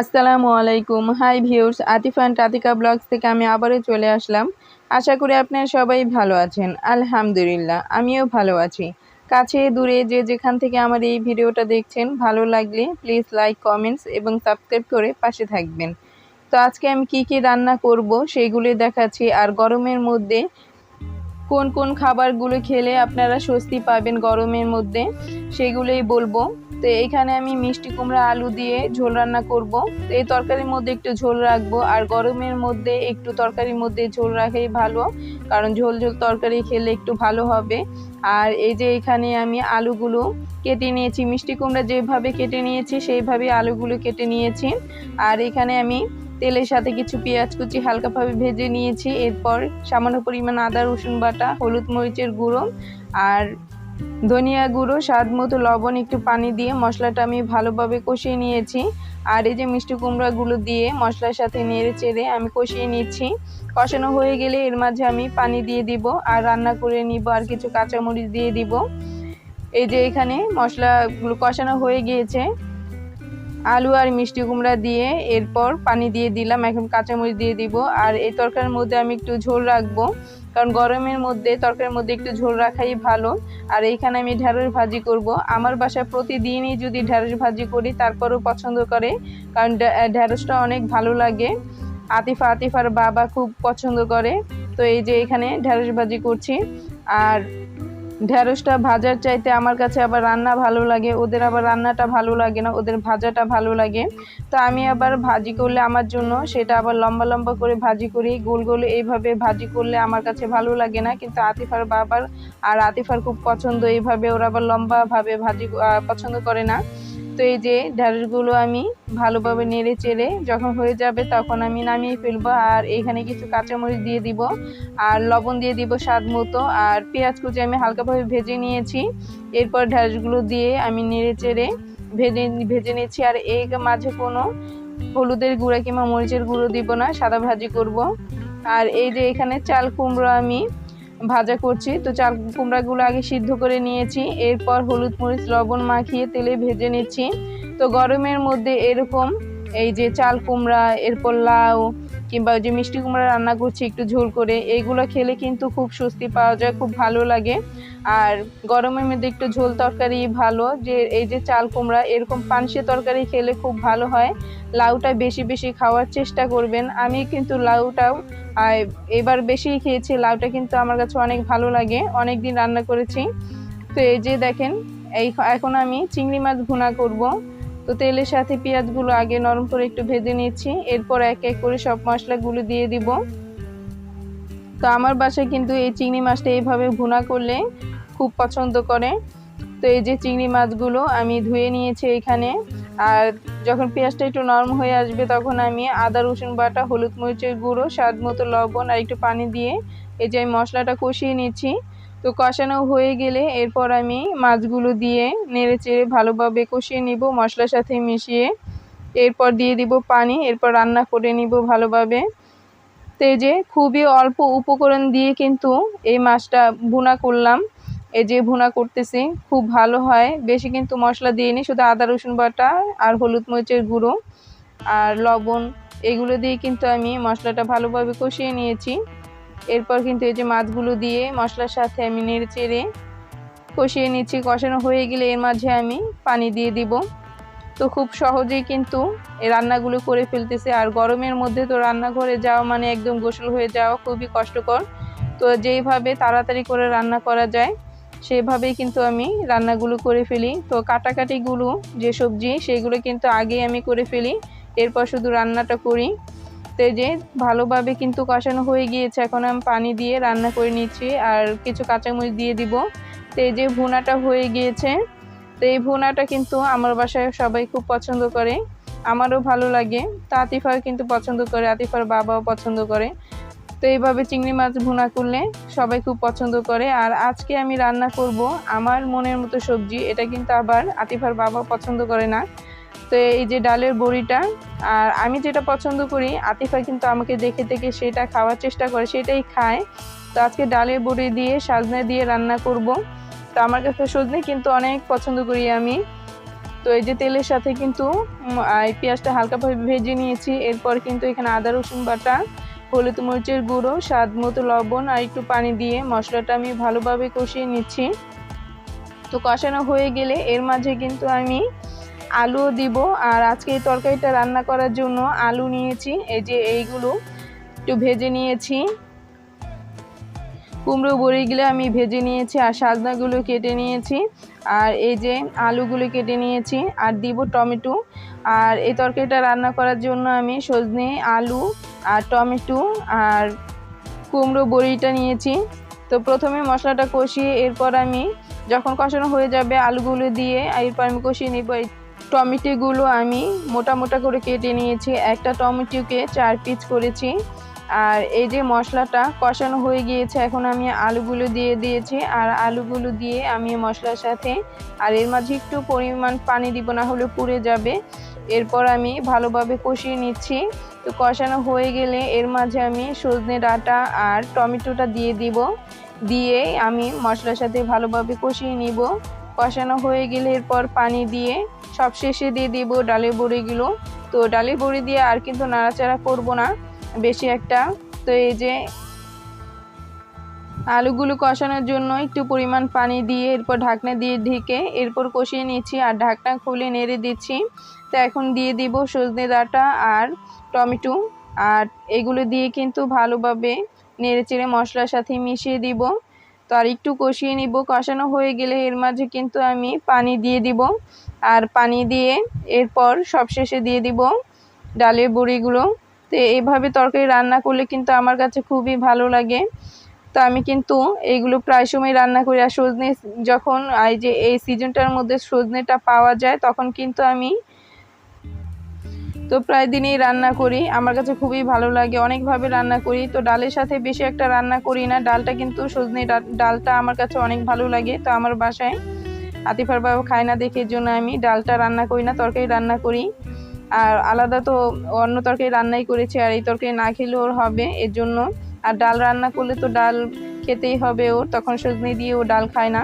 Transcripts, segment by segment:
আসসালামু আলাইকুম। Hi viewers Atifa and Atika vlogs থেকে আমি আবারও চলে আসলাম। আশা করি আপনারা সবাই ভালো আছেন। আলহামদুলিল্লাহ, আমিও ভালো আছি। কাছে দূরে যে যেখান থেকে আমার এই ভিডিওটা দেখছেন, ভালো লাগলে প্লিজ লাইক কমেন্টস এবং সাবস্ক্রাইব করে পাশে থাকবেন। তো আজকে আমি কি কি রান্না করব সেইগুলি দেখাচ্ছি। আর গরমের মধ্যে কোন কোন খাবারগুলো খেলে আপনারা স্বস্তি পাবেন গরমের মধ্যে, সেগুলোই বলব। তো এইখানে আমি মিষ্টি কুমড়া, আলু দিয়ে ঝোল রান্না করব। তো এই তরকারির মধ্যে একটু ঝোল রাখব। আর গরমের মধ্যে একটু তরকারির মধ্যে ঝোল রাখাই ভালো, কারণ ঝোল ঝোল তরকারি খেলে একটু ভালো হবে। আর এই যে এখানে আমি আলুগুলো কেটে নিয়েছি, মিষ্টি কুমড়া যেভাবে কেটে নিয়েছি সেইভাবে আলুগুলো কেটে নিয়েছি। আর এখানে আমি তেলের সাথে কিছু পেঁয়াজ কুচি হালকাভাবে ভেজে নিয়েছি। এরপর সামান্য পরিমাণ আদা, রসুন বাটা, হলুদ মরিচের গুঁড়ো। আর ধনিয়া গুঁড়ো, স্বাদ মতো লবণ, একটু পানি দিয়ে মশলাটা আমি ভালোভাবে কষিয়ে নিয়েছি। আর এই যে মিষ্টি কুমড়াগুলো দিয়ে মশলার সাথে নেড়ে চেড়ে আমি কষিয়ে নিচ্ছি। কষানো হয়ে গেলে এর মাঝে আমি পানি দিয়ে দিব আর রান্না করে নিব আর কিছু কাঁচামরিচ দিয়ে দিব। এই যে এখানে মশলাগুলো কষানো হয়ে গিয়েছে। আলু আর মিষ্টি কুমড়া দিয়ে এরপর পানি দিয়ে দিলাম, এখন কাঁচামরিচ দিয়ে দিব। আর এই তরকারির মধ্যে আমি একটু ঝোল রাখব। কারণ গরমের মধ্যে, তরকারির মধ্যে একটু ঝোল রাখাই ভালো। আর এইখানে আমি ঢ্যাঁড়স ভাজি করব। আমার বাসায় প্রতিদিনই যদি ঢ্যাঁড়স ভাজি করি, তারপরও পছন্দ করে। কারণ ঢ্যাঁড়সটা অনেক ভালো লাগে। আতিফা, আতিফার বাবা খুব পছন্দ করে। তো এই যে এখানে ঢ্যাঁড়স ভাজি করছি। আর ঢ্যাঁড়সটা ভাজার চাইতে আমার কাছে আবার রান্না ভালো লাগে, ওদের আবার রান্নাটা ভালো লাগে না, ওদের ভাজাটা ভালো লাগে। তো আমি আবার ভাজি করলে আমার জন্য, সেটা আবার লম্বা লম্বা করে ভাজি করি, গোল গোল এইভাবে ভাজি করলে আমার কাছে ভালো লাগে না, কিন্তু আতিফার বাবার আর আতিফার খুব পছন্দ, এইভাবে ওরা আবার লম্বাভাবে ভাজি পছন্দ করে না। তো এই যে ঢ্যাঁড়সগুলো আমি ভালোভাবে নেড়ে চেড়ে যখন হয়ে যাবে তখন আমি নামিয়ে ফেলব আর এখানে কিছু কাঁচামরিচ দিয়ে দিব আর লবণ দিয়ে দিব স্বাদ মতো আর পেঁয়াজ কুচি আমি হালকাভাবে ভেজে নিয়েছি। এরপর ঢ্যাঁড়সগুলো দিয়ে আমি নেড়ে চেড়ে ভেজে ভেজে নিয়েছি আর এই মাঝে কোনো হলুদের গুঁড়া কিংবা মরিচের গুঁড়ো দিব না, সাদা ভাজি করব। আর এই যে এখানে চাল কুমড়ো আমি ভাজা করছি। তো চাল কুমড়াগুলো আগে সিদ্ধ করে নিয়েছি। এরপর হলুদ মরিচ, লবণ মাখিয়ে তেলে ভেজে নিচ্ছি। তো গরমের মধ্যে এরকম এই যে চাল কুমড়া, এরপর লাউ কিংবা যে মিষ্টি কুমড়া রান্না করছি একটু ঝোল করে এইগুলো খেলে কিন্তু খুব স্বস্তি পাওয়া যায়, খুব ভালো লাগে। আর গরমের মধ্যে একটু ঝোল তরকারি ভালো, যে এই যে চাল কুমড়া, এরকম পানসে তরকারি খেলে খুব ভালো হয়। লাউটা বেশি বেশি খাওয়ার চেষ্টা করবেন। আমি কিন্তু লাউটাও এবার বেশি খেয়েছি, লাউটা কিন্তু আমার কাছে অনেক ভালো লাগে অনেক দিন রান্না করেছি। তো এই যে দেখেন, এই এখন আমি চিংড়ি মাছ ভুনা করব। তো তেলের সাথে পেঁয়াজগুলো আগে নরম করে একটু ভেজে নিচ্ছি। এরপর এক এক করে সব মশলাগুলো দিয়ে দিব। তো আমার বাসায় কিন্তু এই চিংড়ি মাছটা এইভাবে ভুনা করলে খুব পছন্দ করে। তো এই যে চিংড়ি মাছগুলো আমি ধুয়ে নিয়েছি এখানে। আর যখন পেঁয়াজটা একটু নরম হয়ে আসবে তখন আমি আদা, রসুন বাটা, হলুদ মরিচের গুঁড়ো, স্বাদ মতো লবণ আর একটু পানি দিয়ে এই যে আমি মশলাটা কষিয়ে নিচ্ছি। তো কষানো হয়ে গেলে এরপর আমি মাছগুলো দিয়ে নেড়ে চেড়ে ভালোভাবে কষিয়ে নিব, মশলার সাথে মিশিয়ে। এরপর দিয়ে দিব পানি, এরপর রান্না করে নিব ভালোভাবে। তেজে খুবই অল্প উপকরণ দিয়ে কিন্তু এই মাছটা ভুনা করলাম। এই যে ভুনা করতেছি, খুব ভালো হয়। বেশি কিন্তু মশলা দিইনি, শুধু আদা, রসুন বাটা আর হলুদ মরিচের গুঁড়ো আর লবণ, এগুলো দিয়ে কিন্তু আমি মশলাটা ভালোভাবে কষিয়ে নিয়েছি। এরপর কিন্তু এই যে মাছগুলো দিয়ে মশলার সাথে আমি নেড়ে চেড়ে কষিয়ে নিচ্ছি। কষানো হয়ে গেলে এর মাঝে আমি পানি দিয়ে দিব। তো খুব সহজেই কিন্তু এই রান্নাগুলো করে ফেলতেছে। আর গরমের মধ্যে তো রান্নাঘরে যাওয়া মানে একদম গোসল হয়ে যাওয়া খুবই কষ্টকর। তো যেইভাবে তাড়াতাড়ি করে রান্না করা যায়, সেভাবেই কিন্তু আমি রান্নাগুলো করে ফেলি। তো কাটাকাটিগুলো যে সবজি, সেগুলো কিন্তু আগেই আমি করে ফেলি। এরপর শুধু রান্নাটা করি। তো যে ভালোভাবে কিন্তু কষানো হয়ে গিয়েছে, এখন আমি পানি দিয়ে রান্না করে নিচ্ছি আর কিছু কাঁচামরিচ দিয়ে দিব। তো যে ভুনাটা হয়ে গিয়েছে, তো এই ভুনাটা কিন্তু আমার বাসায় সবাই খুব পছন্দ করে, আমারও ভালো লাগে। তো আতিফাও কিন্তু পছন্দ করে, আতিফার বাবাও পছন্দ করে। তো এইভাবে চিংড়ি মাছ ভুনা করলে সবাই খুব পছন্দ করে। আর আজকে আমি রান্না করব আমার মনের মতো সবজি, এটা কিন্তু আবার আতিফার বাবা পছন্দ করে না। তো এই যে ডালের বড়িটা, আর আমি যেটা পছন্দ করি, আতিফা কিন্তু আমাকে দেখে দেখে সেটা খাওয়ার চেষ্টা করে, সেটাই খায়। তো আজকে ডালের বড়ি দিয়ে সাজনা দিয়ে রান্না করব। তো আমার কাছে সজনে কিন্তু অনেক পছন্দ করি আমি। তো এই যে তেলের সাথে কিন্তু এই পেঁয়াজটা হালকাভাবে ভেজে নিয়েছি। এরপর কিন্তু এখানে আদা, রসুন বাটা, হলুদ মরিচের গুঁড়ো, স্বাদ মতো লবণ আর একটু পানি দিয়ে মশলাটা আমি ভালোভাবে কষিয়ে নিচ্ছি। তো কষানো হয়ে গেলে এর মাঝে কিন্তু আমি আলুও দিব। আর আজকে এই তরকারিটা রান্না করার জন্য আলু নিয়েছি, এই যে এইগুলো একটু ভেজে নিয়েছি। কুমড়ো বড়িগুলো আমি ভেজে নিয়েছি আর সাজনাগুলো কেটে নিয়েছি। আর এই যে আলুগুলো কেটে নিয়েছি আর দিব টমেটো। আর এই তরকারিটা রান্না করার জন্য আমি সজনে, আলু আর টমেটো আর কুমড়ো বড়িটা নিয়েছি। তো প্রথমে মশলাটা কষিয়ে এরপর আমি যখন কষানো হয়ে যাবে আলুগুলো দিয়ে, এরপর আমি কষিয়ে নিব টমেটোগুলো আমি মোটা মোটা করে কেটে নিয়েছি। একটা টমেটোকে চার পিস করেছি। আর এই যে মশলাটা কষানো হয়ে গিয়েছে, এখন আমি আলুগুলো দিয়ে দিয়েছি। আর আলুগুলো দিয়ে আমি মশলার সাথে, আর এর মাঝে একটু পরিমাণ পানি দিব, না হলে পুড়ে যাবে। এরপর আমি ভালোভাবে কষিয়ে নিচ্ছি। তো কষানো হয়ে গেলে এর মাঝে আমি সজনে ডাঁটা আর টমেটোটা দিয়ে দিব। দিয়ে আমি মশলার সাথে ভালোভাবে কষিয়ে নিব। কষানো হয়ে গেলে এরপর পানি দিয়ে সব শেষে দিয়ে দিব ডালের বড়িগুলো। তো ডালের বড়ি দিয়ে আর কিন্তু নাড়াচাড়া করব না। বেশি একটা তো এই যে আলুগুলো কষানোর জন্য একটু পরিমাণ পানি দিয়ে এরপর ঢাকনা দিয়ে ঢেকে এরপর কষিয়ে নিচ্ছি আর ঢাকনা খুলে নেড়ে দিচ্ছি। তো এখন দিয়ে দিব সজনে ডাঁটা আর টমেটো। আর এগুলো দিয়ে কিন্তু ভালোভাবে নেড়ে চেড়ে মশলার সাথে মিশিয়ে দিব। তো আর একটু কষিয়ে নিব। কষানো হয়ে গেলে এর মাঝে কিন্তু আমি পানি দিয়ে দিব। আর পানি দিয়ে এরপর সবশেষে দিয়ে দিব ডালের বড়িগুলো। তো এইভাবে তরকারি রান্না করলে কিন্তু আমার কাছে খুবই ভালো লাগে। তো আমি কিন্তু এইগুলো প্রায় সময় রান্না করি। আর সজনে, যখন এই যে এই সিজনটার মধ্যে সজনেটা পাওয়া যায়, তখন কিন্তু আমি তো প্রায় দিনই রান্না করি। আমার কাছে খুবই ভালো লাগে, অনেকভাবে রান্না করি। তো ডালের সাথে বেশি একটা রান্না করি না। ডালটা কিন্তু সজনে ডালটা আমার কাছে অনেক ভালো লাগে। তো আমার বাসায় আতিফার বাবা খায় না দেখে জন্য আমি ডালটা রান্না করি না, তরকারি রান্না করি। আর আলাদা তো অন্য তরকারি রান্নাই করেছি, আর এই তরকারি না খেলেও ওর হবে এর জন্য। আর ডাল রান্না করলে তো ডাল খেতেই হবে ওর, তখন সজনে দিয়ে ও ডাল খায় না।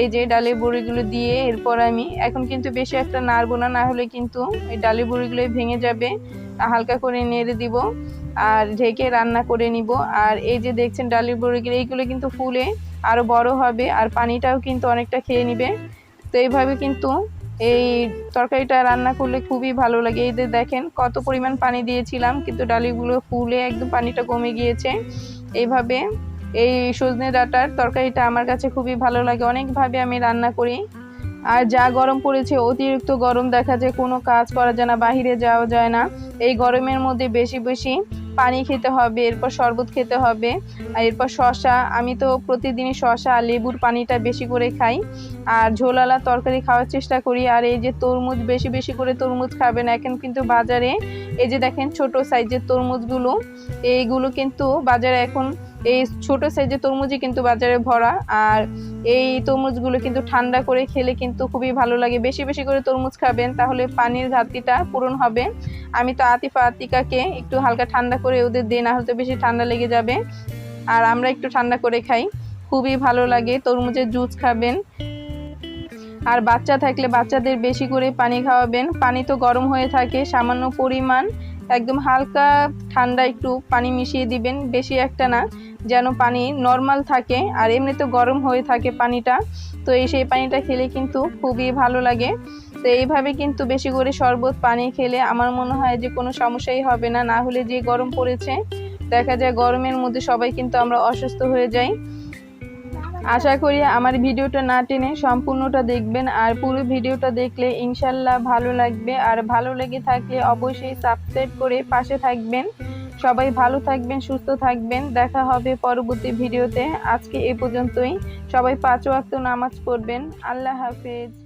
এই যে ডালের বড়িগুলো দিয়ে এরপর আমি, এখন কিন্তু বেশি একটা নাড়বো না না হলে কিন্তু এই ডালের বড়িগুলোই ভেঙে যাবে। হালকা করে নেড়ে দিব আর ঢেকে রান্না করে নিব। আর এই যে দেখছেন ডালের বড়িগুলো, এইগুলো কিন্তু ফুলে আরও বড় হবে আর পানিটাও কিন্তু অনেকটা খেয়ে নিবে। তো এইভাবে কিন্তু এই তরকারিটা রান্না করলে খুবই ভালো লাগে। এই যে দেখেন কত পরিমাণ পানি দিয়েছিলাম, কিন্তু ডালিগুলো ফুলে একদম পানিটা কমে গিয়েছে। এইভাবে এই সজনে ডাঁটার তরকারিটা আমার কাছে খুবই ভালো লাগে। অনেকভাবে আমি রান্না করি। আর যা গরম পড়েছে, অতিরিক্ত গরম দেখা যায়, কোনো কাজ করা যায় না, বাহিরে যাওয়া যায় না। এই গরমের মধ্যে বেশি বেশি পানি খেতে হবে, এরপর শরবত খেতে হবে, আর এরপর শশা আমি তো প্রতিদিনই শশা আর লেবুর পানিটা বেশি করে খাই। আর ঝোলালা তরকারি খাওয়ার চেষ্টা করি। আর এই যে তরমুজ, বেশি বেশি করে তরমুজ খাবেন। এখন কিন্তু বাজারে এই যে দেখেন ছোট সাইজের তরমুজগুলো, এইগুলো কিন্তু বাজারে এখন এই ছোট সাইজের তরমুজই কিন্তু বাজারে ভরা, আর এই তরমুজগুলো কিন্তু ঠান্ডা করে খেলে কিন্তু খুবই ভালো লাগে। বেশি বেশি করে তরমুজ খাবেন, তাহলে পানির ঘাটতিটা পূরণ হবে। আমি তো আতিফা, আতিকাকে একটু হালকা ঠান্ডা করে ওদের দিই, না হলে বেশি ঠান্ডা লেগে যাবে। আর আমরা একটু ঠান্ডা করে খাই। খুবই ভালো লাগে, তরমুজের জুস খাবেন। আর বাচ্চা থাকলে বাচ্চাদের বেশি করে পানি খাওয়াবেন। পানি তো গরম হয়ে থাকে, সামান্য পরিমাণ। একদম হালকা ঠান্ডা একটু পানি মিশিয়ে দিবেন, বেশি একটা না, যেন পানি নর্মাল থাকে, আর এমনিতে গরম হয়ে থাকে পানিটা, তো এই সেই পানিটা খেলে কিন্তু খুবই ভালো লাগে। তো এইভাবে কিন্তু বেশি করে শরবত, পানি খেলে আমার মনে হয় যে কোনো সমস্যাই হবে না না হলে যে গরম পড়েছে, দেখা যায় গরমের মধ্যে সবাই কিন্তু আমরা অসুস্থ হয়ে যাই। আশা করি আমার ভিডিওটা না টেনে সম্পূর্ণটা দেখবেন আর পুরো ভিডিওটা দেখলে ইনশাল্লাহ ভালো লাগবে। আর ভালো লেগে থাকলে অবশ্যই সাবস্ক্রাইব করে পাশে থাকবেন। সবাই ভালো থাকবেন, সুস্থ থাকবেন। দেখা হবে পরবর্তী ভিডিওতে। আজকে এ পর্যন্তই। সবাই পাঁচ ওয়াক্ত নামাজ পড়বেন। আল্লাহ হাফেজ।